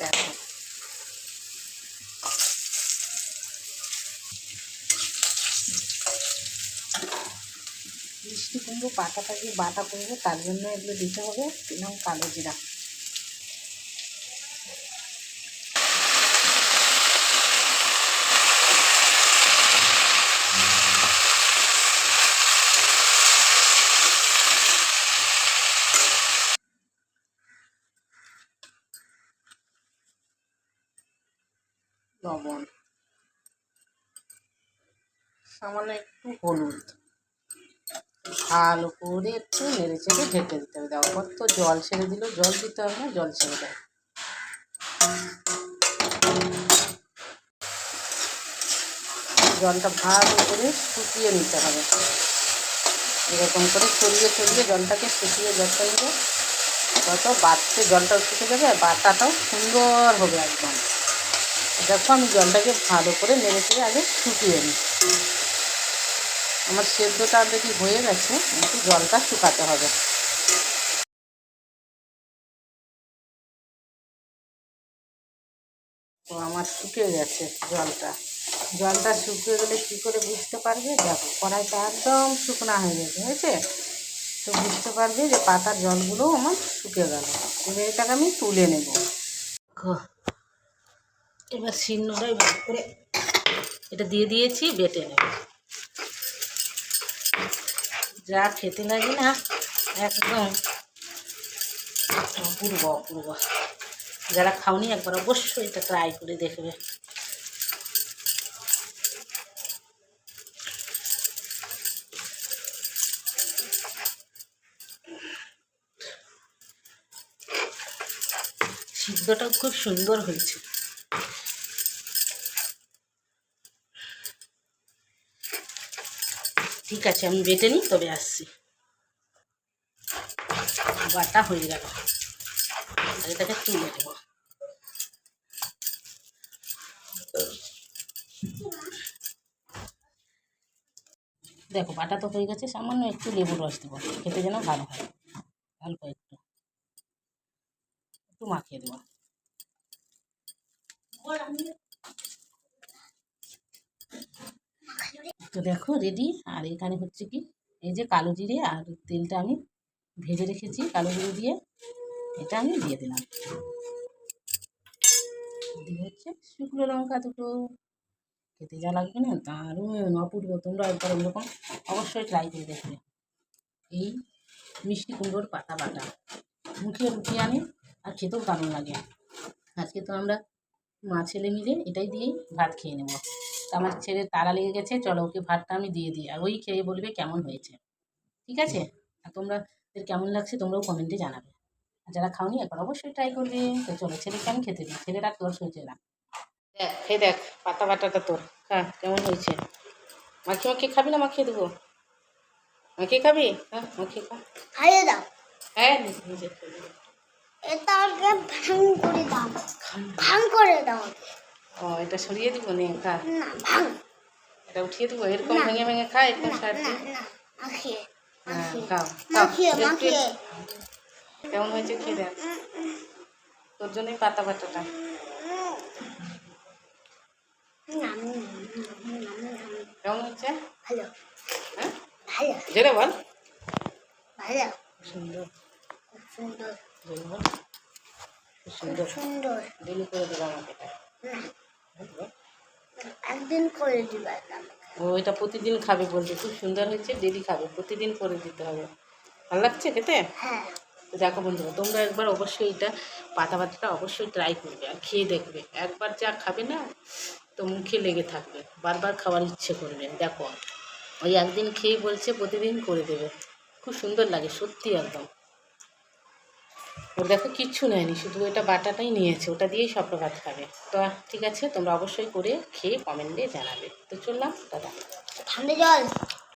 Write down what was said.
দেখো। মিষ্টি কুমড়ো পাতাটাকে বাটা করব তার জন্য এগুলো দিতে হবে এবং কালো জিরা। লবণ। সামান্য একটু হলুদ। ভালো করে একটু নেড়ে চেড়ে ঢেকে দিতে হবে। দেখো কত জল ছেড়ে দিল। জল দিতে হবে না, জল ছেড়ে দেয় জলটা ভালো করে শুকিয়ে নিতে হবে। এরকম করে ছড়িয়ে ছড়িয়ে জলটাকে শুকিয়ে যত তত বাড়তে জলটাও শুকে যাবে আর বাটাটাও সুন্দর হবে একদম। দেখো আমি জলটাকে ভালো করে নেড়ে চেড়ে আগে শুকিয়ে নিই। আমার সেদ্ধটা অলরেডি হয়ে গেছে, কিন্তু জলটা শুকাতে হবে। তো আমার শুকিয়ে গেছে জলটা। জলটা শুকিয়ে গেলে কী করে বুঝতে পারবে? দেখো, কড়াইটা একদম শুকনা হয়ে গেছে, হয়েছে? তো বুঝতে পারবে যে পাতার জলগুলো আমার শুকিয়ে গেল। এবার এটাকে আমি তুলে নেব। এবার শিলনোড়ায় ভালো করে এটা দিয়ে দিয়েছি, বেটে নেব। যা খেতে লাগে না, একদম অপূর্ব অপূর্ব। যারা খাওনি একবার অবশ্যই এটা ট্রাই করে দেখবে। সিদ্ধটাও খুব সুন্দর হয়েছে। ঠিক আছে, আমি বেটে নিই, তবে আসছি। বাটা হয়ে গেল। এটাকে তুলে নেব। দেখো, বাটা তো হয়ে গেছে, সামান্য একটু লেবুর রস দেবো, খেতে যেন ভালো হয়। অল্প একটু। একটু মাখিয়ে দেবো। তো দেখো রেডি আর এখানে হচ্ছে কি, এই যে কালো জিরে আর তেলটা আমি ভেজে রেখেছি, কালো জিরে দিয়ে এটা আমি দিয়ে দিলাম। দিয়ে হচ্ছে শুকনো লঙ্কা দুটো, খেতে যা লাগবে না, দারুণ অপূর্ব, তোমরা একবার এরকম অবশ্যই ট্রাই করে দেখবে। এই মিষ্টি কুমড়োর পাতা বাটা, মুখে রুটি আনে আর খেতেও দারুণ লাগে। আজকে তো আমরা মা ছেলে মিলে এটাই দিয়েই ভাত খেয়ে নেব। আমার ছেলে তাড়া লেগে গেছে চলো ওকে ভাতটা আমি দিয়ে দিই। আর ওই খেয়ে বলবে কেমন হয়েছে। ঠিক আছে? আর তোমরা কেমন লাগছে তোমরাও কমেন্টে জানাবে। আর যারা খাওনি একবার অবশ্যই ট্রাই করবে। তো চলো ছেলেকে আমি খেতে দিই। ছেলের আর তোর হয়েছে না। দেখ খেয়ে দেখ পাতা বাটাটা তোর। হ্যাঁ কেমন হয়েছে? মাখিয়ে মাখিয়ে খাবি না? মাখিয়ে দেবো। মাখিয়ে খাবি? হ্যাঁ মাখিয়ে খা। খাইয়ে দাও। হ্যাঁ নিজে। এটা আগে ভাঙ করে দাও। ভাঙ করে দাও। ও এটা সরিয়ে দিব নে খা। এটা উঠিয়ে দিব এরকম ভেঙে ভেঙে খা এরকম সার খাও কেমন হয়েছে খেয়ে দেখ। তোর জন্যই পাতা নাম কেমন হচ্ছে ভালো। হ্যাঁ? ভালো। জোরে বল। ভালো। সুন্দর। সুন্দর। সুন্দর। সুন্দর। ডেলি করে দিলাম আমাকে একদিন করে দিবে ও এটা প্রতিদিন খাবে বলছে খুব সুন্দর হয়েছে ডেলি খাবে প্রতিদিন করে দিতে হবে। ভালো লাগছে খেতে? হ্যাঁ। দেখো বন্ধুরা তোমরা একবার অবশ্যই এটা পাতা পাতাটা অবশ্যই ট্রাই করবে আর খেয়ে দেখবে। একবার যা খাবে না তো মুখে লেগে থাকবে। বারবার খাওয়ার ইচ্ছে করবে দেখো। ওই একদিন খেয়ে বলছে প্রতিদিন করে দেবে। খুব সুন্দর লাগে সত্যি একদম। ওর দেখো কিচ্ছু নেয়নি, শুধু এটা বাটাটাই নিয়েছে, ওটা দিয়েই সব ভাত খাবে। তো ঠিক আছে, তোমরা অবশ্যই করে খেয়ে কমেন্টে জানাবে। তো চললাম দাদা ঠান্ডা জল।